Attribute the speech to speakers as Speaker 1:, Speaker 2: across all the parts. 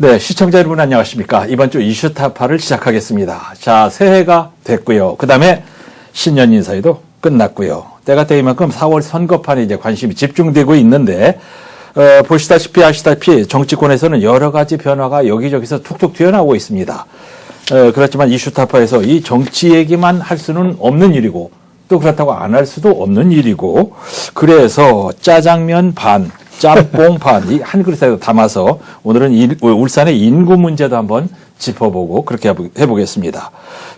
Speaker 1: 네, 시청자 여러분 안녕하십니까. 이번 주 이슈 타파를 시작하겠습니다. 자, 새해가 됐고요. 그 다음에 신년 인사회도 끝났고요. 때가 때인 만큼 4월 선거판에 이제 관심이 집중되고 있는데, 어, 보시다시피 아시다시피 정치권에서는 여러 가지 변화가 여기저기서 툭툭 튀어나오고 있습니다. 어, 그렇지만 이슈 타파에서 이 정치 얘기만 할 수는 없는 일이고, 또 그렇다고 안 할 수도 없는 일이고, 그래서 짜장면 반, 짬뽕 반, 이한 그릇에 담아서 오늘은 일- 울산의 인구 문제도 한번 짚어보고 그렇게 해보- 해보겠습니다.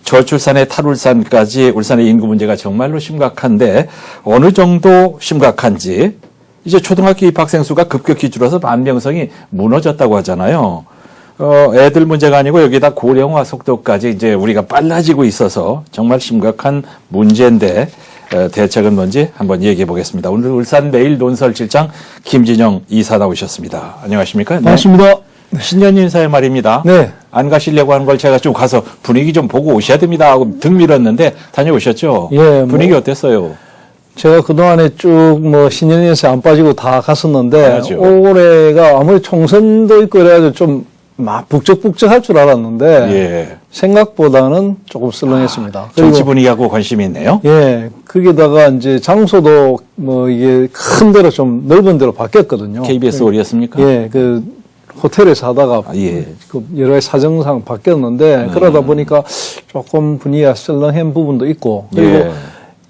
Speaker 1: 저출산의 탈울산까지 울산의 인구 문제가 정말로 심각한데 어느 정도 심각한지 이제 초등학교 입학생 수가 급격히 줄어서 만명성이 무너졌다고 하잖아요. 어, 애들 문제가 아니고 여기다 고령화 속도까지 이제 우리가 빨라지고 있어서 정말 심각한 문제인데 어, 대책은 뭔지 한번 얘기해 보겠습니다. 오늘 울산 매일 논설실장 김진영 이사 나오셨습니다. 안녕하십니까? 네.
Speaker 2: 반갑습니다.
Speaker 1: 신년 인사의 말입니다.
Speaker 2: 네.
Speaker 1: 안 가시려고 하는 걸 제가 좀 가서 분위기 좀 보고 오셔야 됩니다 하고 등 밀었는데 다녀오셨죠?
Speaker 2: 예, 뭐-
Speaker 1: 분위기 어땠어요?
Speaker 2: 제가 그동안에 쭉 뭐 신년에서 안 빠지고 다 갔었는데
Speaker 1: 맞아.
Speaker 2: 올해가 아무리 총선도 있고 그래가지고 좀 막 북적북적할 줄 알았는데
Speaker 1: 예.
Speaker 2: 생각보다는 조금 썰렁했습니다.
Speaker 1: 정치 분위기하고 관심이 있네요.
Speaker 2: 예, 거기다가 이제 장소도 뭐 이게 큰 데로 좀 넓은 데로 바뀌었거든요.
Speaker 1: KBS 홀이었습니까?
Speaker 2: 예, 그 호텔에서 하다가
Speaker 1: 아, 예.
Speaker 2: 그 여러 가지 사정상 바뀌었는데
Speaker 1: 음.
Speaker 2: 그러다 보니까 조금 분위기가 썰렁한 부분도 있고 그리고
Speaker 1: 예.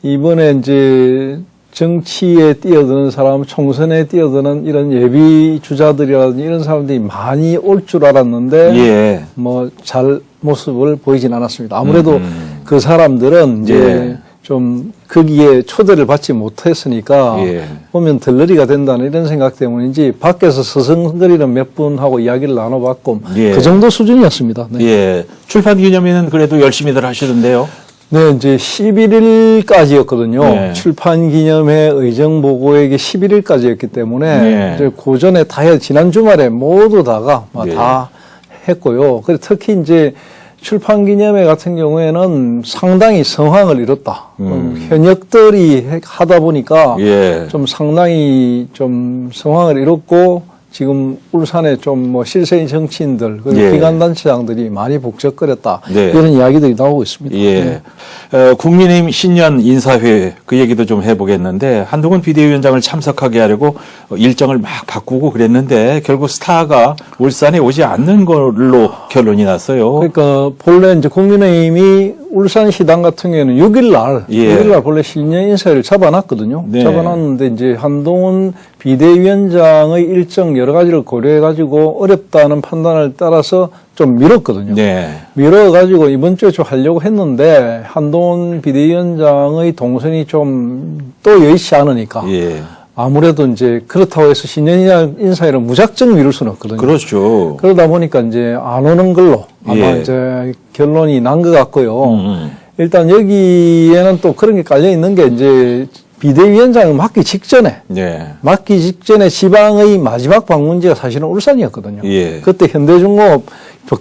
Speaker 2: 이번에 이제 정치에 뛰어드는 사람, 총선에 뛰어드는 이런 예비 주자들이라든지 이런 사람들이 많이 올 줄 알았는데
Speaker 1: 예.
Speaker 2: 뭐잘 모습을 보이진 않았습니다. 아무래도
Speaker 1: 음.
Speaker 2: 그 사람들은 이제
Speaker 1: 예.
Speaker 2: 좀 거기에 초대를 받지 못했으니까
Speaker 1: 예.
Speaker 2: 보면 덜러리가 된다는 이런 생각 때문인지 밖에서 서성거리는 몇 분하고 이야기를 나눠봤고
Speaker 1: 예.
Speaker 2: 그 정도 수준이었습니다. 네.
Speaker 1: 예. 출판 기념회는 그래도 열심히들 하시던데요.
Speaker 2: 네, 이제 11일까지였거든요.
Speaker 1: 네.
Speaker 2: 출판 기념회 의정 보고액이 11일까지였기 때문에
Speaker 1: 네.
Speaker 2: 이제 그 전에 다 해, 지난 주말에 모두 다가 막
Speaker 1: 네.
Speaker 2: 다 했고요. 그래 특히 이제 출판 기념회 같은 경우에는 상당히 성황을 이뤘다.
Speaker 1: 음.
Speaker 2: 현역들이 해- 하다 보니까
Speaker 1: 예.
Speaker 2: 좀 상당히 좀 성황을 이뤘고 지금 울산에 좀 뭐 실세인 정치인들 그리고
Speaker 1: 예.
Speaker 2: 기관단체장들이 많이 북적거렸다
Speaker 1: 네.
Speaker 2: 이런 이야기들이 나오고 있습니다.
Speaker 1: 예.
Speaker 2: 네.
Speaker 1: 어, 국민의힘 신년 인사회 그 얘기도 좀 해보겠는데 한동훈 비대위원장을 참석하게 하려고 일정을 막 바꾸고 그랬는데 결국 스타가 울산에 오지 않는 걸로 결론이 났어요.
Speaker 2: 그러니까 본래 이제 국민의힘이 울산 시당 같은 경우에는 6일 날,
Speaker 1: 예.
Speaker 2: 6일 날 본래 신년 인사를 잡아놨거든요.
Speaker 1: 네.
Speaker 2: 잡아놨는데 이제 한동훈 비대위원장의 일정 여러 가지를 고려해 가지고 어렵다는 판단을 따라서 좀 미뤘거든요.
Speaker 1: 네.
Speaker 2: 미뤄 가지고 이번 주에 좀 하려고 했는데 한동훈 비대위원장의 동선이 좀 또 여의치 않으니까
Speaker 1: 예.
Speaker 2: 아무래도 이제 그렇다고 해서 신년 인사회를 무작정 미룰 수는 없거든요.
Speaker 1: 그렇죠.
Speaker 2: 그러다 보니까 이제 안 오는 걸로 아마
Speaker 1: 예.
Speaker 2: 이제 결론이 난 것 같고요.
Speaker 1: 음.
Speaker 2: 일단 여기에는 또 그런 게 깔려 있는 게 이제 비대위원장을 맡기 직전에
Speaker 1: 네.
Speaker 2: 맡기 직전에 지방의 마지막 방문지가 사실은 울산이었거든요.
Speaker 1: 예.
Speaker 2: 그때 현대중공업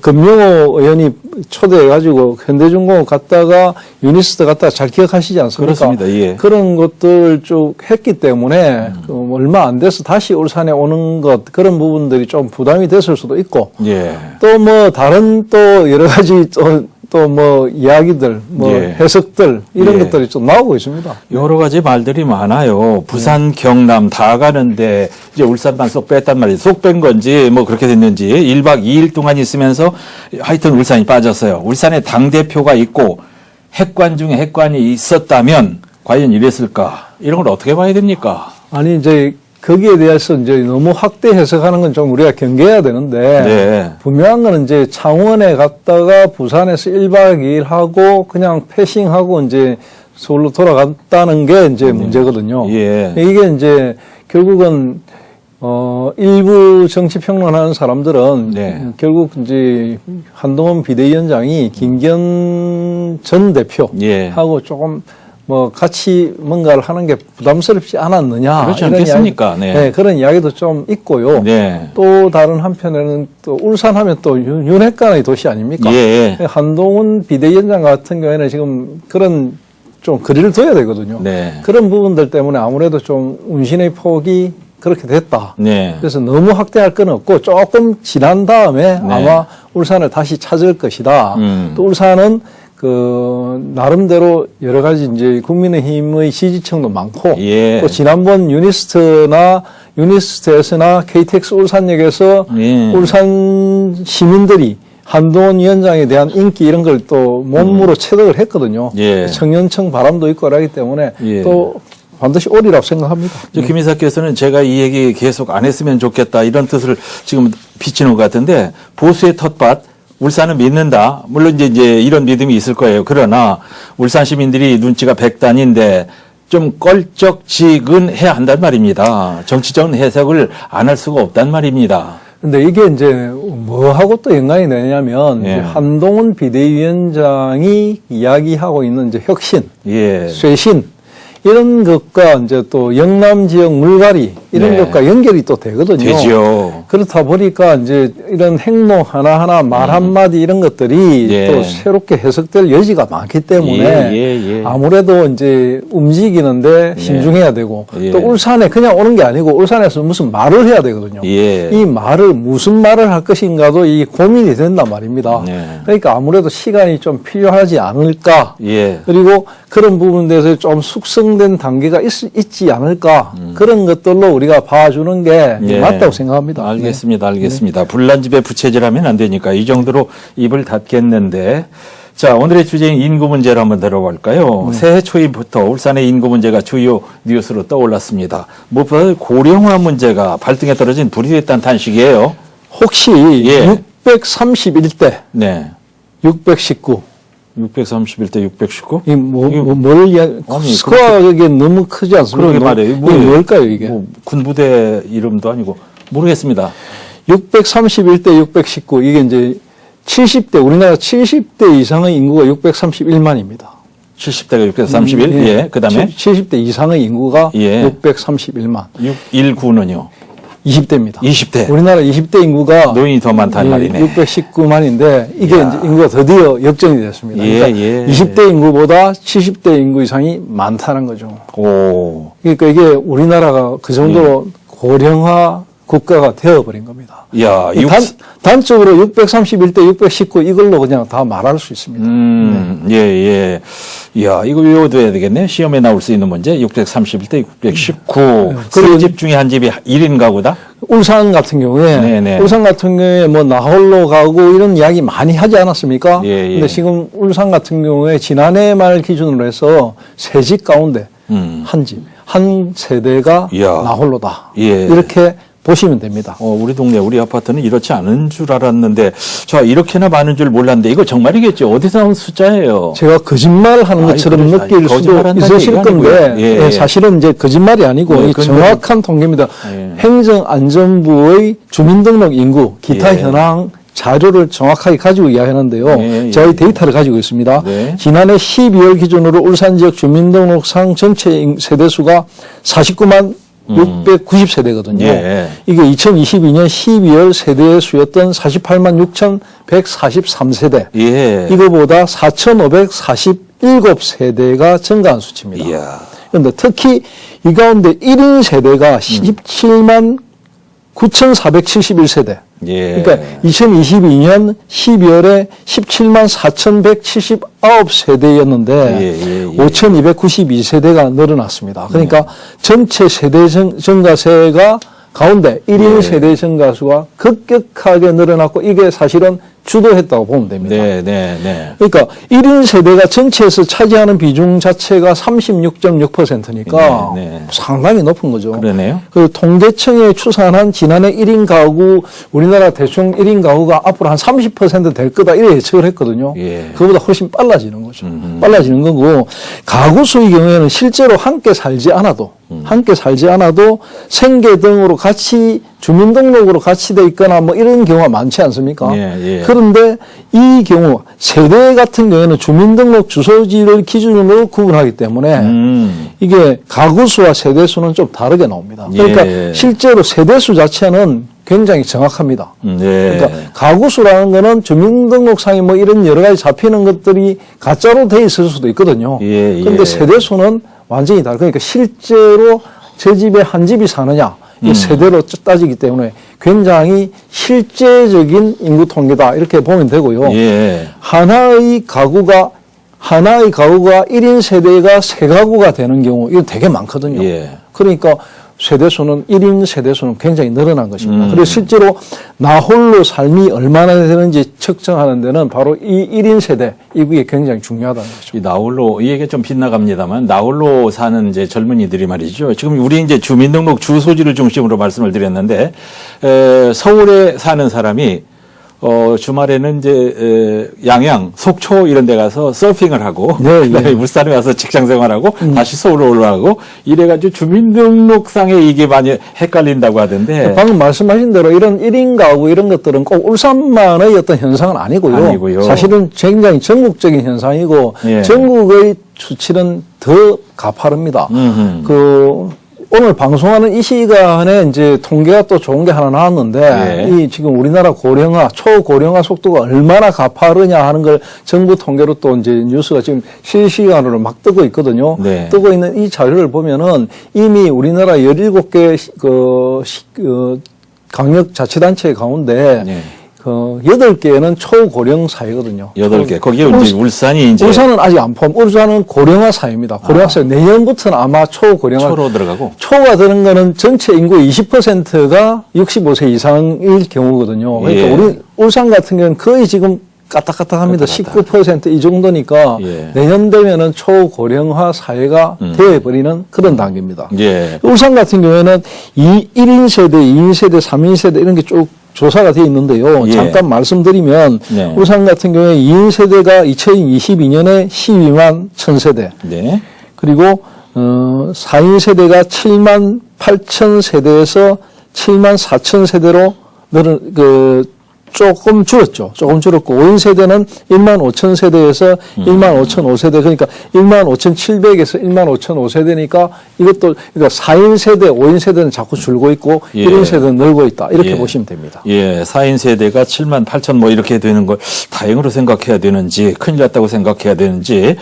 Speaker 2: 금명호 의원이 초대해가지고 현대중공업 갔다가 유니스트 갔다가 잘 기억하시지 않습니까?
Speaker 1: 그렇습니다. 예.
Speaker 2: 그런 것들 쭉 했기 때문에 그 얼마 안 돼서 다시 울산에 오는 것 그런 부분들이 좀 부담이 됐을 수도 있고
Speaker 1: 예.
Speaker 2: 또뭐 다른 또 여러 가지 또 뭐 이야기들 뭐
Speaker 1: 예.
Speaker 2: 해석들 이런
Speaker 1: 예.
Speaker 2: 것들이 좀 나오고 있습니다.
Speaker 1: 여러 가지 말들이 많아요. 부산, 경남 다 가는데 이제 울산만 쏙 뺐단 말이에요. 쏙 뺀 건지 뭐 그렇게 됐는지 1박 2일 동안 있으면서 하여튼 울산이 빠졌어요. 울산에 당 대표가 있고 핵관 중에 핵관이 있었다면 과연 이랬을까? 이런 걸 어떻게 봐야 됩니까?
Speaker 2: 아니 이제 거기에 대해서 이제 너무 확대 해석하는 건 좀 우리가 경계해야 되는데
Speaker 1: 네.
Speaker 2: 분명한 거는 이제 창원에 갔다가 부산에서 1박 2일 하고 그냥 패싱하고 이제 서울로 돌아갔다는 게 이제 문제거든요.
Speaker 1: 예.
Speaker 2: 이게 이제 결국은 어 일부 정치 평론하는 사람들은
Speaker 1: 네.
Speaker 2: 결국 이제 한동훈 비대위원장이 김기현 전 대표
Speaker 1: 예.
Speaker 2: 하고 조금 뭐 같이 뭔가를 하는 게 부담스럽지 않았느냐
Speaker 1: 그렇지 않겠습니까?
Speaker 2: 이야기,
Speaker 1: 네.
Speaker 2: 그런 이야기도 좀 있고요.
Speaker 1: 네.
Speaker 2: 또 다른 한편에는 또 울산하면 또 윤- 윤핵관의 도시 아닙니까?
Speaker 1: 예.
Speaker 2: 한동훈 비대위원장 같은 경우에는 지금 그런 좀 거리를 둬야 되거든요.
Speaker 1: 네.
Speaker 2: 그런 부분들 때문에 아무래도 좀 운신의 폭이 그렇게 됐다.
Speaker 1: 네.
Speaker 2: 그래서 너무 확대할 건 없고 조금 지난 다음에
Speaker 1: 네.
Speaker 2: 아마 울산을 다시 찾을 것이다.
Speaker 1: 음.
Speaker 2: 또 울산은 그 나름대로 여러 가지 이제 국민의힘의 지지층도 많고
Speaker 1: 예.
Speaker 2: 또 지난번 유니스트나 유니스트에서나 KTX 울산역에서
Speaker 1: 예.
Speaker 2: 울산 시민들이 한동훈 위원장에 대한 인기 이런 걸 또 몸으로 체득을 했거든요.
Speaker 1: 음. 예.
Speaker 2: 청년층 바람도 있고 그러기 때문에
Speaker 1: 예.
Speaker 2: 또 반드시 오리라고 생각합니다.
Speaker 1: 저 김인사께서는 제가 이 얘기 계속 안 했으면 좋겠다 이런 뜻을 지금 비치는 것 같은데 보수의 텃밭 울산은 믿는다. 물론 이제, 이제 이런 믿음이 있을 거예요. 그러나 울산 시민들이 눈치가 백단인데 좀 껄쩍지근 해야 한단 말입니다. 정치적인 해석을 안 할 수가 없단 말입니다.
Speaker 2: 근데 이게 이제 뭐하고 또 연관이 되냐면
Speaker 1: 예.
Speaker 2: 한동훈 비대위원장이 이야기하고 있는 이제 혁신,
Speaker 1: 예.
Speaker 2: 쇄신 이런 것과 이제 또 영남 지역 물갈이 이런
Speaker 1: 네.
Speaker 2: 것과 연결이 또 되거든요.
Speaker 1: 되죠.
Speaker 2: 그렇다 보니까 이제 이런 행동 하나하나 말 한마디 이런 것들이
Speaker 1: 음. 예.
Speaker 2: 또 새롭게 해석될 여지가 많기 때문에
Speaker 1: 예, 예, 예.
Speaker 2: 아무래도 이제 움직이는데 신중해야 되고
Speaker 1: 예.
Speaker 2: 또 울산에 그냥 오는 게 아니고 울산에서 무슨 말을 해야 되거든요.
Speaker 1: 예.
Speaker 2: 이 말을 무슨 말을 할 것인가도 이 고민이 된단 말입니다.
Speaker 1: 네.
Speaker 2: 그러니까 아무래도 시간이 좀 필요하지 않을까.
Speaker 1: 예.
Speaker 2: 그리고 그런 부분에 대해서 좀 숙성된 단계가 있, 지 않을까. 그런 것들로 우리가 봐주는 게
Speaker 1: 음. 예.
Speaker 2: 맞다고 생각합니다. 네.
Speaker 1: 알겠습니다. 알겠습니다. 불난 집에 부채질하면 안 되니까 이 정도로 입을 닫겠는데 자 오늘의 주제인 인구 문제로 한번 들어볼까요?
Speaker 2: 네.
Speaker 1: 새해 초임부터 울산의 인구 문제가 주요 뉴스로 떠올랐습니다. 무엇보다 고령화 문제가 발등에 떨어진 불이 됐다는 탄식이에요.
Speaker 2: 혹시
Speaker 1: 예.
Speaker 2: 631대,
Speaker 1: 네.
Speaker 2: 619,
Speaker 1: 631대 619?
Speaker 2: 이 뭐, 뭐, 뭘 이야,
Speaker 1: 아니,
Speaker 2: 스코어가 너무 크지 않습니까?
Speaker 1: 그러게 말이에요.
Speaker 2: 이게 뭘까요, 이게?
Speaker 1: 뭐 군부대 이름도 아니고 모르겠습니다.
Speaker 2: 631대 619, 이게 이제 70대, 우리나라 70대 이상의 인구가 631만입니다.
Speaker 1: 70대가 631. 예. 그다음에
Speaker 2: 70대 이상의 인구가
Speaker 1: 예.
Speaker 2: 631만.
Speaker 1: 619는요.
Speaker 2: 20대입니다.
Speaker 1: 20대.
Speaker 2: 우리나라 20대 인구가
Speaker 1: 노인이 더 많다는 말이네.
Speaker 2: 619만인데 이게
Speaker 1: 이야.
Speaker 2: 이제 인구가 드디어 역전이 됐습니다.
Speaker 1: 예,
Speaker 2: 그러니까
Speaker 1: 예.
Speaker 2: 20대 인구보다 70대 인구 이상이 많다는 거죠.
Speaker 1: 오.
Speaker 2: 그러니까 이게 우리나라가 그 정도로
Speaker 1: 예.
Speaker 2: 고령화 국가가 되어버린 겁니다.
Speaker 1: 야, 육,
Speaker 2: 단, 단적으로 631대 619 이걸로 그냥 다 말할 수 있습니다.
Speaker 1: 음, 예, 예. 이야, 이거 외워둬야 되겠네. 시험에 나올 수 있는 문제. 631대 619.
Speaker 2: 그리고
Speaker 1: 세집 중에 한 집이 1인 가구다?
Speaker 2: 울산 같은 경우에
Speaker 1: 네네.
Speaker 2: 울산 같은 경우에 뭐 나홀로 가고 이런 이야기 많이 하지 않았습니까?
Speaker 1: 예, 예.
Speaker 2: 근데 지금 울산 같은 경우에 지난해 말 기준으로 해서 세 집 가운데
Speaker 1: 음.
Speaker 2: 한 집, 한 세대가
Speaker 1: 이야.
Speaker 2: 나홀로다.
Speaker 1: 예.
Speaker 2: 이렇게 보시면 됩니다.
Speaker 1: 어, 우리 동네, 우리 아파트는 이렇지 않은 줄 알았는데, 저 이렇게나 많은 줄 몰랐는데, 이거 정말이겠죠? 어디서 나온 숫자예요?
Speaker 2: 제가 거짓말 하는
Speaker 1: 아이,
Speaker 2: 것처럼
Speaker 1: 그러지,
Speaker 2: 느낄 수도 있으실 건데.
Speaker 1: 예,
Speaker 2: 예,
Speaker 1: 예.
Speaker 2: 사실은 이제 거짓말이 아니고
Speaker 1: 네,
Speaker 2: 정확한 통계입니다.
Speaker 1: 예.
Speaker 2: 행정안전부의 주민등록 인구 기타
Speaker 1: 예.
Speaker 2: 현황 자료를 정확하게 가지고 이야기하는데요.
Speaker 1: 예, 예.
Speaker 2: 저희 데이터를 가지고 있습니다.
Speaker 1: 네.
Speaker 2: 지난해 12월 기준으로 울산 지역 주민등록상 전체 인- 세대수가 49만 690세대거든요.
Speaker 1: 음. 예.
Speaker 2: 이게 2022년 12월 세대 수였던 48만 6,143세대.
Speaker 1: 예.
Speaker 2: 이거보다 4,547세대가 증가한 수치입니다.
Speaker 1: 이야.
Speaker 2: 그런데 특히 이 가운데 1인 세대가 17만 9,471세대.
Speaker 1: 예.
Speaker 2: 그러니까 2022년 12월에 17만 4,179세대였는데
Speaker 1: 예, 예, 예.
Speaker 2: 5,292세대가 늘어났습니다. 그러니까 전체 세대 증- 증가세가 가운데 1인
Speaker 1: 예.
Speaker 2: 세대 증가수가 급격하게 늘어났고 이게 사실은 주도했다고 보면 됩니다.
Speaker 1: 네, 네, 네.
Speaker 2: 그러니까 1인 세대가 전체에서 차지하는 비중 자체가 36.6%니까
Speaker 1: 네, 네.
Speaker 2: 상당히 높은 거죠.
Speaker 1: 그러네요.
Speaker 2: 그 통계청이 추산한 지난해 1인 가구 우리나라 대충 1인 가구가 앞으로 한 30%될 거다 이래 예측을 했거든요.
Speaker 1: 예.
Speaker 2: 그보다 훨씬 빨라지는 거죠. 빨라지는 거고 가구 수의 경우에는 실제로 함께 살지 않아도
Speaker 1: 음.
Speaker 2: 함께 살지 않아도 생계 등으로 같이 주민등록으로 같이 돼 있거나 뭐 이런 경우가 많지 않습니까?
Speaker 1: 예, 예.
Speaker 2: 그런데 이 경우 세대 같은 경우에는 주민등록 주소지를 기준으로 구분하기 때문에
Speaker 1: 음.
Speaker 2: 이게 가구 수와 세대 수는 좀 다르게 나옵니다. 그러니까
Speaker 1: 예.
Speaker 2: 실제로 세대 수 자체는 굉장히 정확합니다.
Speaker 1: 음, 예.
Speaker 2: 그러니까 가구 수라는 거는 주민등록상에 뭐 이런 여러 가지 잡히는 것들이 가짜로 돼 있을 수도 있거든요.
Speaker 1: 예, 예.
Speaker 2: 그런데 세대 수는 완전히 다르. 그러니까 실제로 제 집에 한 집이 사느냐 이 세대로 따지기 때문에 굉장히 실제적인 인구 통계다 이렇게 보면 되고요.
Speaker 1: 예.
Speaker 2: 하나의 가구가 하나의 가구가 1인 세대가 세 가구가 되는 경우 이건 되게 많거든요.
Speaker 1: 예.
Speaker 2: 그러니까 세대수는 1인 세대수는 굉장히 늘어난 것입니다.
Speaker 1: 음.
Speaker 2: 그래서 실제로 나 홀로 삶이 얼마나 되는지 측정하는 데는 바로 이 1인 세대 이게 굉장히 중요하다는 거죠.
Speaker 1: 이 나홀로 이 얘기가 좀 빗나갑니다만 나홀로 사는 이제 젊은이들이 말이죠. 지금 우리 이제 주민등록 주소지를 중심으로 말씀을 드렸는데 에, 서울에 사는 사람이 어, 주말에는 이제 에, 양양, 속초 이런 데 가서 서핑을 하고
Speaker 2: 네,
Speaker 1: 그다음에
Speaker 2: 예.
Speaker 1: 울산에 와서 직장 생활하고 다시 서울로 올라가고 이래 가지고 주민등록상에 이게 많이 헷갈린다고 하던데
Speaker 2: 방금 말씀하신 대로 이런 1인 가구 이런 것들은 꼭 울산만의 어떤 현상은 아니고요.
Speaker 1: 아니고요.
Speaker 2: 사실은 굉장히 전국적인 현상이고
Speaker 1: 예.
Speaker 2: 전국의 수치는 더 가파릅니다.
Speaker 1: 음흠.
Speaker 2: 그 오늘 방송하는 이 시간에 이제 통계가 또 좋은 게 하나 나왔는데
Speaker 1: 예.
Speaker 2: 이 지금 우리나라 고령화 초고령화 속도가 얼마나 가파르냐 하는 걸 정부 통계로 또 이제 뉴스가 지금 실시간으로 막 뜨고 있거든요.
Speaker 1: 네.
Speaker 2: 뜨고 있는 이 자료를 보면은 이미 우리나라 17개 그, 시- 그 강력 자치단체 가운데
Speaker 1: 네.
Speaker 2: 그 8개는 초고령 사회거든요.
Speaker 1: 여덟 개 거기에
Speaker 2: 울-
Speaker 1: 이제 울산이 이제
Speaker 2: 울산은 아직 안 포함. 울산은 고령화 사회입니다. 고령화 사회 내년부터는 아마 초고령화
Speaker 1: 초로 들어가고
Speaker 2: 초가 되는 거는 전체 인구의 20%가 65세 이상일 경우거든요. 그러니까
Speaker 1: 예.
Speaker 2: 우리 울산 같은 경우는 거의 지금 까딱까딱합니다.
Speaker 1: 까딱까딱.
Speaker 2: 19%이 정도니까
Speaker 1: 예.
Speaker 2: 내년 되면은 초고령화 사회가
Speaker 1: 음.
Speaker 2: 되어버리는 그런 단계입니다.
Speaker 1: 예.
Speaker 2: 울산 같은 경우에는 이 1인 세대, 2인 세대, 3인 세대 이런 게쭉 조사가 되어 있는데요.
Speaker 1: 예.
Speaker 2: 잠깐 말씀드리면
Speaker 1: 네.
Speaker 2: 울산 같은 경우에 2인 세대가 2022년에 12만 1000세대,
Speaker 1: 네.
Speaker 2: 그리고 어, 4인 세대가 7만 8천 세대에서 7만 4천 세대로 늘은 그 조금 줄었죠. 조금 줄었고 5인 세대는 1만 5천 세대에서
Speaker 1: 음.
Speaker 2: 1만 5천 5세대 그러니까 1만 5천 7백에서 1만 5천 5세대니까 이것도 그러니까 4인 세대, 5인 세대는 자꾸 줄고 있고
Speaker 1: 예.
Speaker 2: 1인 세대는 늘고 있다. 이렇게
Speaker 1: 예.
Speaker 2: 보시면 됩니다.
Speaker 1: 예, 4인 세대가 7만 8천 뭐 이렇게 되는 걸 다행으로 생각해야 되는지 큰일 났다고 생각해야 되는지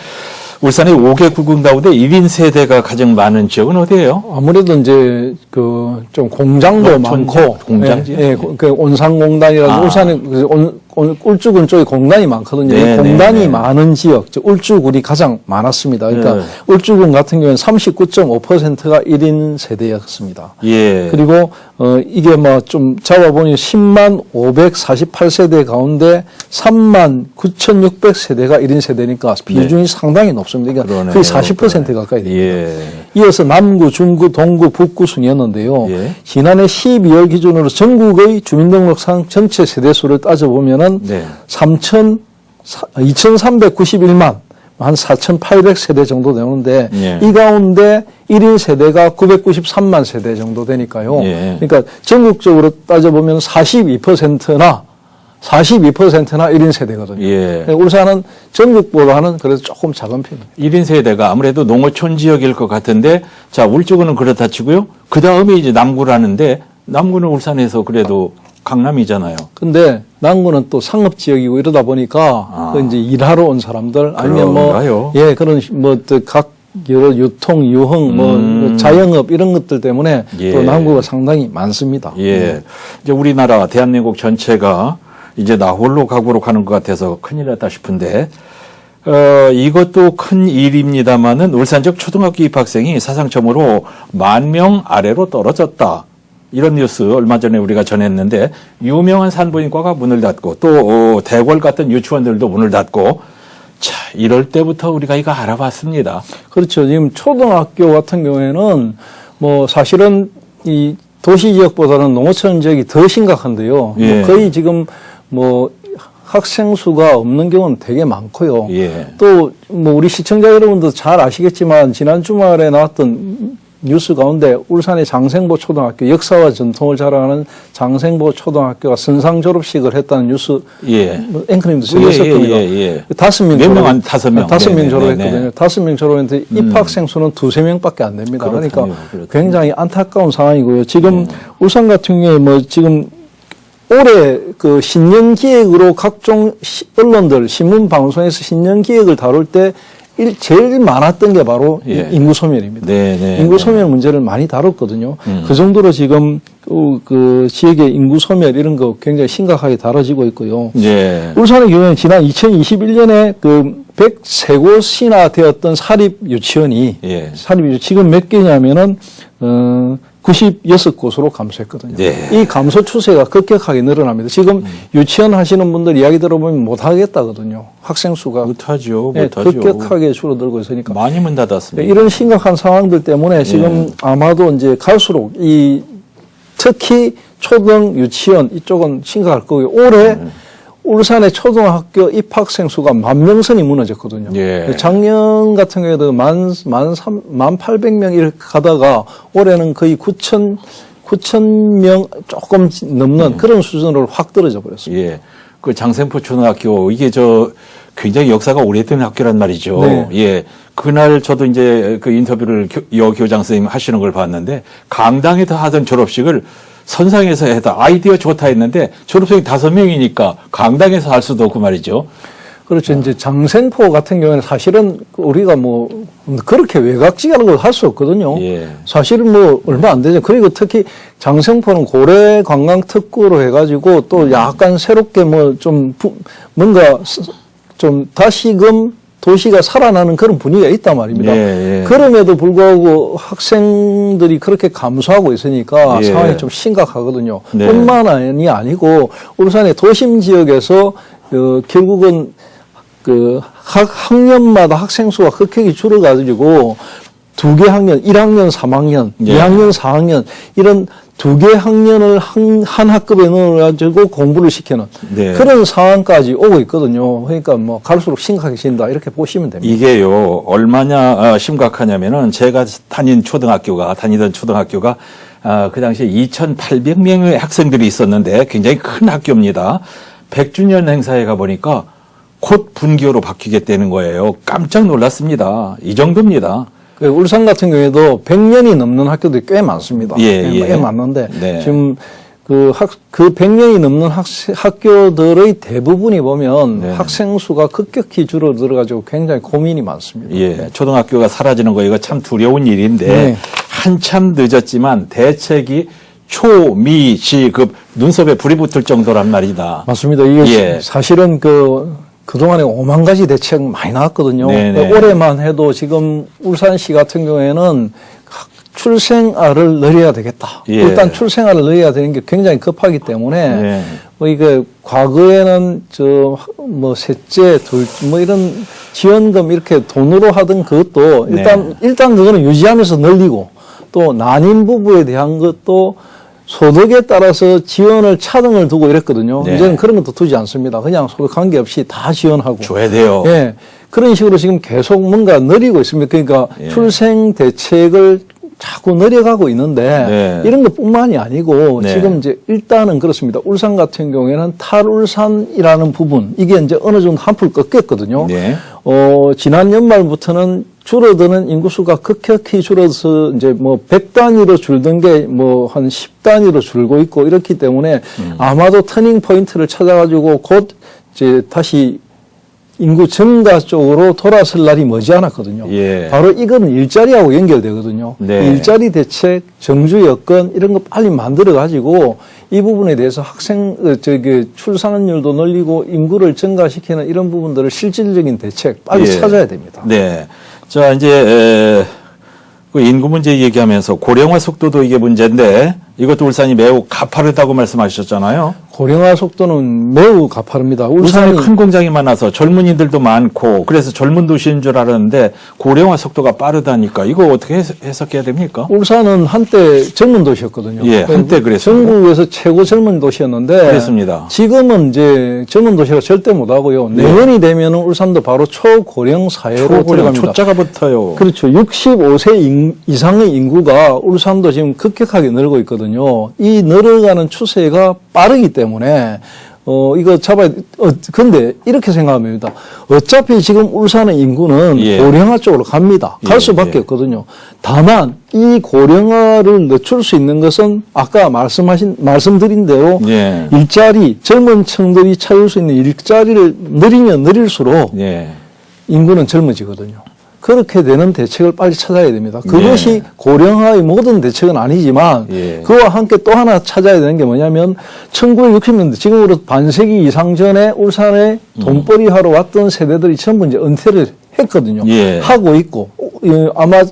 Speaker 1: 울산의 5개 구군 가운데 1인 세대가 가장 많은 지역은 어디예요?
Speaker 2: 아무래도 이제 그 좀 공장도
Speaker 1: 어,
Speaker 2: 많고
Speaker 1: 공장지?
Speaker 2: 예, 예, 그- 그 온산공단이라는
Speaker 1: 아.
Speaker 2: 울산에 그 온, 온, 울주군 쪽에 공단이 많거든요.
Speaker 1: 네,
Speaker 2: 이 공단이
Speaker 1: 네, 네.
Speaker 2: 많은 지역, 즉 울주군이 가장 많았습니다. 그러니까
Speaker 1: 네.
Speaker 2: 울주군 같은 경우는 39.5%가 1인 세대였습니다.
Speaker 1: 예.
Speaker 2: 그리고 어 이게 뭐 좀 잡아보니 10만 548세대 가운데 3만 9,600세대가 1인 세대니까 비중이 상당히 높습니다. 그러니까
Speaker 1: 네.
Speaker 2: 거의 40% 가까이 됩니다.
Speaker 1: 예.
Speaker 2: 이어서 남구, 중구, 동구, 북구 순이었는데요.
Speaker 1: 예.
Speaker 2: 지난해 12월 기준으로 전국의 주민등록상 전체 세대 수를 따져보면 은
Speaker 1: 네.
Speaker 2: 3천, 2,391만, 한 4,800세대 정도 되는데
Speaker 1: 예.
Speaker 2: 이 가운데 1인 세대가 993만 세대 정도 되니까요.
Speaker 1: 예.
Speaker 2: 그러니까 전국적으로 따져보면 42%나 42%나 1인 세대거든요.
Speaker 1: 예.
Speaker 2: 울산은 전국보다는 그래도 조금 작은 편입니다.
Speaker 1: 1인 세대가 아무래도 농어촌 지역일 것 같은데 자, 울주군은 그렇다 치고요. 그다음에 이제 남구라는데 남구는 울산에서 그래도 강남이잖아요.
Speaker 2: 근데 남구는 또 상업 지역이고 이러다 보니까
Speaker 1: 아.
Speaker 2: 그 이제 일하러 온 사람들 아니면
Speaker 1: 그런가요?
Speaker 2: 뭐 예 그런 뭐각 여러 유통 유흥 뭐
Speaker 1: 음.
Speaker 2: 자영업 이런 것들 때문에
Speaker 1: 예.
Speaker 2: 또 남구가 상당히 많습니다.
Speaker 1: 예. 이제 우리나라 대한민국 전체가 이제 나홀로 가구로 가는 것 같아서 큰일 났다 싶은데 어, 이것도 큰 일입니다만은 울산 지역 초등학교 입학생이 사상 처음으로 만 명 아래로 떨어졌다. 이런 뉴스 얼마 전에 우리가 전했는데 유명한 산부인과가 문을 닫고 또 어, 대궐 같은 유치원들도 문을 닫고 자 이럴 때부터 우리가 이거 알아봤습니다.
Speaker 2: 그렇죠. 지금 초등학교 같은 경우에는 뭐 사실은 이 도시 지역보다는 농어촌 지역이 더 심각한데요.
Speaker 1: 예.
Speaker 2: 뭐 거의 지금 뭐 학생 수가 없는 경우는 되게 많고요.
Speaker 1: 예.
Speaker 2: 또뭐 우리 시청자 여러분도 잘 아시겠지만 지난 주말에 나왔던 뉴스 가운데 울산의 장생보 초등학교 역사와 전통을 자랑하는 장생보 초등학교가 선상 졸업식을 했다는 뉴스
Speaker 1: 예.
Speaker 2: 뭐 앵커님도
Speaker 1: 예,
Speaker 2: 들으셨을
Speaker 1: 예,
Speaker 2: 겁니다.
Speaker 1: 예, 예.
Speaker 2: 다섯
Speaker 1: 명몇
Speaker 2: 졸업-
Speaker 1: 명? 한 다섯 명.
Speaker 2: 다섯 명
Speaker 1: 네네,
Speaker 2: 졸업했거든요.
Speaker 1: 네네.
Speaker 2: 다섯 명 졸업했는데 입학생 수는 두세 명밖에 안 됩니다. 그러니
Speaker 1: 그렇군요.
Speaker 2: 까
Speaker 1: 그렇군요.
Speaker 2: 굉장히 안타까운 상황이고요. 지금
Speaker 1: 네.
Speaker 2: 울산 같은 경우에 뭐 지금 올해 그 신년 기획으로 각종 시- 언론들 신문 방송에서 신년 기획을 다룰 때 일, 제일 많았던 게 바로 이
Speaker 1: 예.
Speaker 2: 인구 소멸입니다.
Speaker 1: 네, 네.
Speaker 2: 인구
Speaker 1: 네.
Speaker 2: 소멸 문제를 많이 다뤘거든요.
Speaker 1: 음.
Speaker 2: 그 정도로 지금 그, 그 지역의 인구 소멸 이런 거 굉장히 심각하게 다뤄지고 있고요.
Speaker 1: 예.
Speaker 2: 울산의 경우에는 지난 2021년에 그 103곳이나 되었던 사립 유치원이
Speaker 1: 예.
Speaker 2: 사립 유치원 지금 몇 개냐면은 어 96곳으로 감소했거든요.
Speaker 1: 네.
Speaker 2: 이 감소 추세가 급격하게 늘어납니다. 지금 유치원 하시는 분들 이야기 들어보면 못 하겠다거든요. 학생 수가
Speaker 1: 못하죠.
Speaker 2: 예,
Speaker 1: 못하죠.
Speaker 2: 급격하게 줄어들고 있으니까
Speaker 1: 많이 문 닫았습니다.
Speaker 2: 이런 심각한 상황들 때문에 지금
Speaker 1: 예.
Speaker 2: 아마도 이제 갈수록 이 특히 초등 유치원 이쪽은 심각할 거고요. 올해
Speaker 1: 네.
Speaker 2: 울산의 초등학교 입학생 수가 만 명선이 무너졌거든요.
Speaker 1: 예.
Speaker 2: 작년 같은 경우에도 만, 만 삼, 만 팔백 명 이렇게 가다가 올해는 거의 구천, 구천 명 조금 넘는 그런 수준으로 확 떨어져 버렸습니다.
Speaker 1: 예. 그 장생포 초등학교 이게 저 굉장히 역사가 오래된 학교란 말이죠.
Speaker 2: 네.
Speaker 1: 예. 그날 저도 이제 그 인터뷰를 교- 여 교장 선생님 하시는 걸 봤는데 강당에서 하던 졸업식을 선상에서 해다 아이디어 좋다 했는데 졸업생이 다섯 명이니까 강당에서 할 수도 없고 말이죠.
Speaker 2: 그렇죠. 이제 장생포 같은 경우에는 사실은 우리가 뭐 그렇게 외곽지가는 걸할수 없거든요.
Speaker 1: 예.
Speaker 2: 사실은 뭐 얼마 안 되죠. 그리고 특히 장생포는 고래 관광 특구로 해가지고 또 약간 새롭게 뭐 좀 뭔가 스- 좀 다시금 도시가 살아나는 그런 분위기가 있단 말입니다.
Speaker 1: 예, 예.
Speaker 2: 그럼에도 불구하고 학생들이 그렇게 감소하고 있으니까
Speaker 1: 예.
Speaker 2: 상황이 좀 심각하거든요.
Speaker 1: 네.
Speaker 2: 뿐만이 아니고 울산의 도심 지역에서 어, 결국은 그 학, 학년마다 학생 수가 급격히 줄어가지고 두 개 학년, 1학년, 3학년,
Speaker 1: 예.
Speaker 2: 2학년, 4학년 이런 두 개 학년을 한, 한 학급에 넣어가지고 공부를 시키는
Speaker 1: 네.
Speaker 2: 그런 상황까지 오고 있거든요. 그러니까 뭐 갈수록 심각해진다 이렇게 보시면 됩니다.
Speaker 1: 이게요 얼마나 어, 심각하냐면은 제가 다닌 초등학교가 다니던 초등학교가 아, 그 당시에 2,800명의 학생들이 있었는데 굉장히 큰 학교입니다. 100주년 행사에 가 보니까 곧 분교로 바뀌겠다는 거예요. 깜짝 놀랐습니다. 이 정도입니다.
Speaker 2: 그 울산 같은 경우에도 100년이 넘는 학교들이 꽤 많습니다.
Speaker 1: 예,
Speaker 2: 꽤,
Speaker 1: 예.
Speaker 2: 꽤 많는데
Speaker 1: 네.
Speaker 2: 지금 그 학, 그 100년이 넘는 학, 학교들의 대부분이 보면
Speaker 1: 네.
Speaker 2: 학생 수가 급격히 줄어들어가지고 굉장히 고민이 많습니다.
Speaker 1: 예, 초등학교가 사라지는 거 이거 참 두려운 일인데
Speaker 2: 네.
Speaker 1: 한참 늦었지만 대책이 초미시급 눈썹에 불이 붙을 정도란 말이다.
Speaker 2: 맞습니다. 이게
Speaker 1: 예.
Speaker 2: 사실은 그 그동안에 오만 가지 대책 많이 나왔거든요.
Speaker 1: 네네.
Speaker 2: 올해만 해도 지금 울산시 같은 경우에는 학- 출생아를 늘려야 되겠다.
Speaker 1: 예.
Speaker 2: 일단 출생아를 늘려야 되는 게 굉장히 급하기 때문에
Speaker 1: 네.
Speaker 2: 뭐 이게 과거에는 저 뭐 셋째, 둘 뭐 이런 지원금 이렇게 돈으로 하던 그것도 일단 일단 그거는 유지하면서 늘리고 또 난임 부부에 대한 것도 소득에 따라서 지원을 차등을 두고 이랬거든요.
Speaker 1: 네.
Speaker 2: 이제는 그런 것도 두지 않습니다. 그냥 소득 관계없이 다 지원하고.
Speaker 1: 줘야 돼요.
Speaker 2: 예. 그런 식으로 지금 계속 뭔가 늘리고 있습니다. 그러니까
Speaker 1: 예.
Speaker 2: 출생 대책을 자꾸 늘려가고 있는데
Speaker 1: 네.
Speaker 2: 이런 것뿐만이 아니고
Speaker 1: 네.
Speaker 2: 지금 이제 일단은 그렇습니다. 울산 같은 경우에는 탈울산이라는 부분 이게 이제 어느 정도 한풀 꺾였거든요.
Speaker 1: 네.
Speaker 2: 어, 지난 연말부터는 줄어드는 인구수가 급격히 줄어서 이제 뭐 100단위로 줄던 게 뭐 한 10단위로 줄고 있고 이렇기 때문에
Speaker 1: 음.
Speaker 2: 아마도 터닝 포인트를 찾아가지고 곧 이제 다시 인구 증가 쪽으로 돌아설 날이 머지않았거든요.
Speaker 1: 예.
Speaker 2: 바로 이거는 일자리하고 연결되거든요.
Speaker 1: 네.
Speaker 2: 일자리 대책, 정주 여건 이런 거 빨리 만들어 가지고 이 부분에 대해서 학생 어, 저기 출산율도 늘리고 인구를 증가시키는 이런 부분들을 실질적인 대책 빨리
Speaker 1: 예.
Speaker 2: 찾아야 됩니다.
Speaker 1: 네. 자, 이제, 에, 그 인구 문제 얘기하면서 고령화 속도도 이게 문제인데 이것도 울산이 매우 가파르다고 말씀하셨잖아요.
Speaker 2: 고령화 속도는 매우 가파릅니다.
Speaker 1: 울산에 큰 공장이 많아서 젊은이들도 많고 그래서 젊은 도시인 줄 알았는데 고령화 속도가 빠르다니까 이거 어떻게 해석- 해석해야 됩니까?
Speaker 2: 울산은 한때 젊은 도시였거든요.
Speaker 1: 예, 한때 그랬습니다.
Speaker 2: 전국에서 최고 젊은 도시였는데
Speaker 1: 그랬습니다.
Speaker 2: 지금은 이제 젊은 도시가 절대 못 하고요. 내년이 되면 울산도 바로 초고령 사회로
Speaker 1: 초고령
Speaker 2: 들어갑니다.
Speaker 1: 초짜가 붙어요.
Speaker 2: 그렇죠. 65세 인- 이상의 인구가 울산도 지금 급격하게 늘고 있거든요. 이 늘어가는 추세가 빠르기 때문에 어 이거 잡아야 어 근데 이렇게 생각합니다. 어차피 지금 울산의 인구는
Speaker 1: 예.
Speaker 2: 고령화 쪽으로 갑니다. 갈
Speaker 1: 예,
Speaker 2: 수밖에
Speaker 1: 예.
Speaker 2: 없거든요. 다만 이 고령화를 늦출 수 있는 것은 아까 말씀하신 말씀드린 대로
Speaker 1: 예.
Speaker 2: 일자리 젊은 층들이 찾을 수 있는 일자리를 늘리면 늘릴수록
Speaker 1: 예.
Speaker 2: 인구는 젊어지거든요. 그렇게 되는 대책을 빨리 찾아야 됩니다. 그것이
Speaker 1: 네.
Speaker 2: 고령화의 모든 대책은 아니지만
Speaker 1: 예.
Speaker 2: 그와 함께 또 하나 찾아야 되는 게 뭐냐면 1960년대 지금으로 반세기 이상 전에 울산에
Speaker 1: 음.
Speaker 2: 돈벌이 하러 왔던 세대들이 전부 이제 은퇴를 했거든요.
Speaker 1: 예.
Speaker 2: 하고 있고 어, 예, 아마 에,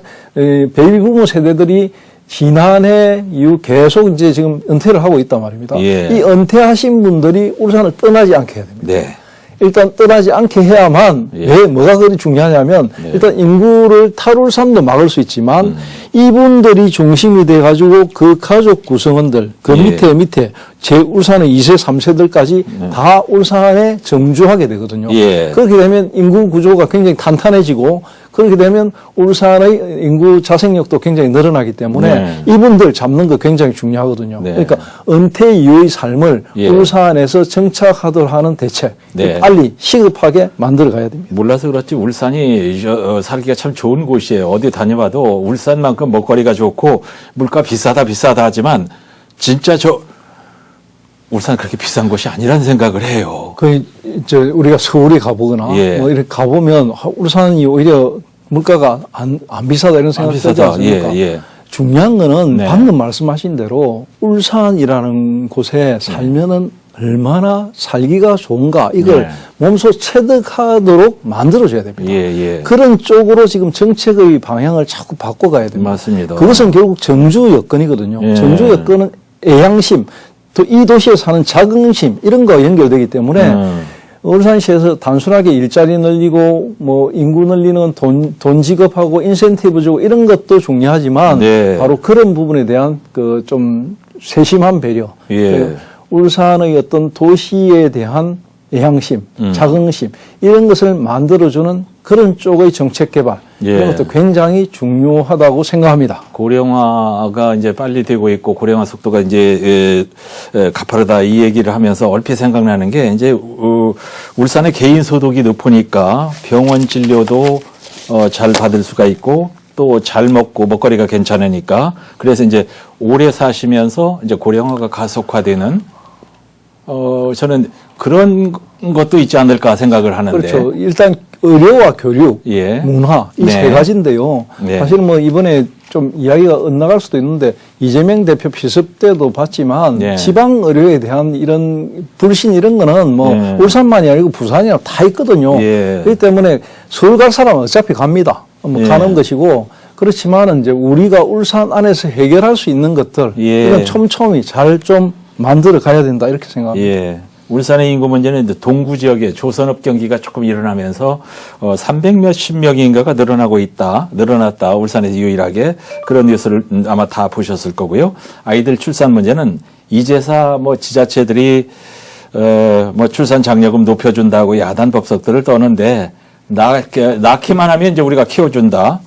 Speaker 2: 베이비 부모 세대들이 지난해 이후 계속 이제 지금 은퇴를 하고 있단 말입니다.
Speaker 1: 예.
Speaker 2: 이 은퇴하신 분들이 울산을 떠나지 않게 해야 됩니다.
Speaker 1: 네.
Speaker 2: 일단 떠나지 않게 해야만
Speaker 1: 예.
Speaker 2: 왜 뭐가 그리 중요하냐면
Speaker 1: 네.
Speaker 2: 일단 인구를 탈울산도 막을 수 있지만
Speaker 1: 음.
Speaker 2: 이분들이 중심이 돼 가지고 그 가족 구성원들 그
Speaker 1: 예.
Speaker 2: 밑에 밑에 제 울산의 2세 3세들까지 다 울산에 정주하게 되거든요.
Speaker 1: 네. 예.
Speaker 2: 그렇게 되면 인구 구조가 굉장히 탄탄해지고 그렇게 되면 울산의 인구 자생력도 굉장히 늘어나기 때문에
Speaker 1: 네.
Speaker 2: 이분들 잡는 거 굉장히 중요하거든요.
Speaker 1: 네.
Speaker 2: 그러니까 은퇴 이후의 삶을
Speaker 1: 예.
Speaker 2: 울산에서 정착하도록 하는 대책
Speaker 1: 네.
Speaker 2: 빨리 시급하게 만들어 가야 됩니다.
Speaker 1: 몰라서 그렇지 울산이 저, 어, 살기가 참 좋은 곳이에요. 어디 다녀봐도 울산만큼 먹거리가 좋고 물가 비싸다 비싸다 하지만 진짜 저 울산 그렇게 비싼 곳이 아니라는 생각을 해요.
Speaker 2: 그 이제 우리가 서울에 가보거나
Speaker 1: 예.
Speaker 2: 뭐 이렇게 가보면 아, 울산이 오히려 물가가 안, 안 비싸다 이런 생각 들지. 않습니까?
Speaker 1: 예, 예.
Speaker 2: 중요한 거는
Speaker 1: 네.
Speaker 2: 방금 말씀하신 대로 울산이라는 곳에 살면은 얼마나 살기가 좋은가 이걸
Speaker 1: 네.
Speaker 2: 몸소 체득하도록 만들어줘야 됩니다.
Speaker 1: 예, 예.
Speaker 2: 그런 쪽으로 지금 정책의 방향을 자꾸 바꿔가야 됩니다.
Speaker 1: 맞습니다.
Speaker 2: 그것은 결국 정주 여건이거든요.
Speaker 1: 예.
Speaker 2: 정주 여건은 애양심, 또 이 도시에 사는 자긍심 이런 거 연결되기 때문에
Speaker 1: 음.
Speaker 2: 울산시에서 단순하게 일자리 늘리고 뭐 인구 늘리는 돈, 돈 지급하고 인센티브 주고 이런 것도 중요하지만
Speaker 1: 네.
Speaker 2: 바로 그런 부분에 대한 그 좀 세심한 배려.
Speaker 1: 예.
Speaker 2: 그 울산의 어떤 도시에 대한 애향심,
Speaker 1: 음.
Speaker 2: 자긍심 이런 것을 만들어주는 그런 쪽의 정책 개발
Speaker 1: 예.
Speaker 2: 이런 것도 굉장히 중요하다고 생각합니다.
Speaker 1: 고령화가 이제 빨리 되고 있고 고령화 속도가 이제 에, 에, 가파르다 이 얘기를 하면서 얼핏 생각나는 게 이제 어, 울산의 개인 소득이 높으니까 병원 진료도 어, 잘 받을 수가 있고 또 잘 먹고 먹거리가 괜찮으니까 그래서 이제 오래 사시면서 이제 고령화가 가속화되는 어 저는 그런 것도 있지 않을까 생각을 하는데
Speaker 2: 그렇죠. 일단 의료와 교육,
Speaker 1: 예.
Speaker 2: 문화 이
Speaker 1: 네.
Speaker 2: 세 가지인데요.
Speaker 1: 네.
Speaker 2: 사실 뭐 이번에 좀 이야기가 엇나갈 수도 있는데 이재명 대표 비습 때도 봤지만
Speaker 1: 네.
Speaker 2: 지방 의료에 대한 이런 불신 이런 거는 뭐
Speaker 1: 네.
Speaker 2: 울산만이 아니고 부산이나 다 있거든요.
Speaker 1: 예.
Speaker 2: 그렇기 때문에 서울 갈 사람은 어차피 갑니다. 뭐
Speaker 1: 예.
Speaker 2: 가는 것이고 그렇지만은 이제 우리가 울산 안에서 해결할 수 있는 것들
Speaker 1: 예.
Speaker 2: 이런 촘촘히 잘 좀 만들어 가야 된다 이렇게 생각합니다.
Speaker 1: 예. 울산의 인구 문제는 동구 지역에 조선업 경기가 조금 일어나면서 어, 300 몇십 명인가가 늘어나고 있다. 늘어났다. 울산에서 유일하게 그런 뉴스를 음, 아마 다 보셨을 거고요. 아이들 출산 문제는 이제사 뭐 지자체들이 어, 뭐 출산 장려금 높여준다고 야단 법석들을 떠는데 낳, 낳기만 하면 이제 우리가 키워준다.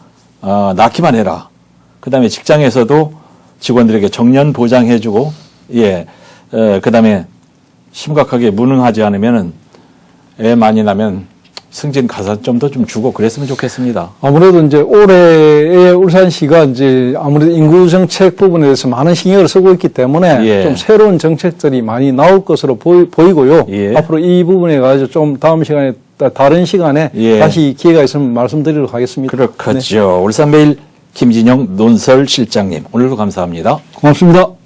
Speaker 1: 어, 낳기만 해라. 그 다음에 직장에서도 직원들에게 정년 보장해주고 예, 어, 그 다음에 심각하게 무능하지 않으면은 애 많이 나면 승진 가산점도 좀 주고 그랬으면 좋겠습니다.
Speaker 2: 아무래도 이제 올해의 울산시가 이제 아무래도 인구 정책 부분에 대해서 많은 신경을 쓰고 있기 때문에
Speaker 1: 예.
Speaker 2: 좀 새로운 정책들이 많이 나올 것으로 보이, 고요
Speaker 1: 예.
Speaker 2: 앞으로 이 부분에 가지고 좀 다음 시간에 따- 다른 시간에
Speaker 1: 예.
Speaker 2: 다시 기회가 있으면 말씀드리도록 하겠습니다. 네.
Speaker 1: 그렇겠죠. 울산매일 김진영 논설실장님 오늘도 감사합니다.
Speaker 2: 고맙습니다.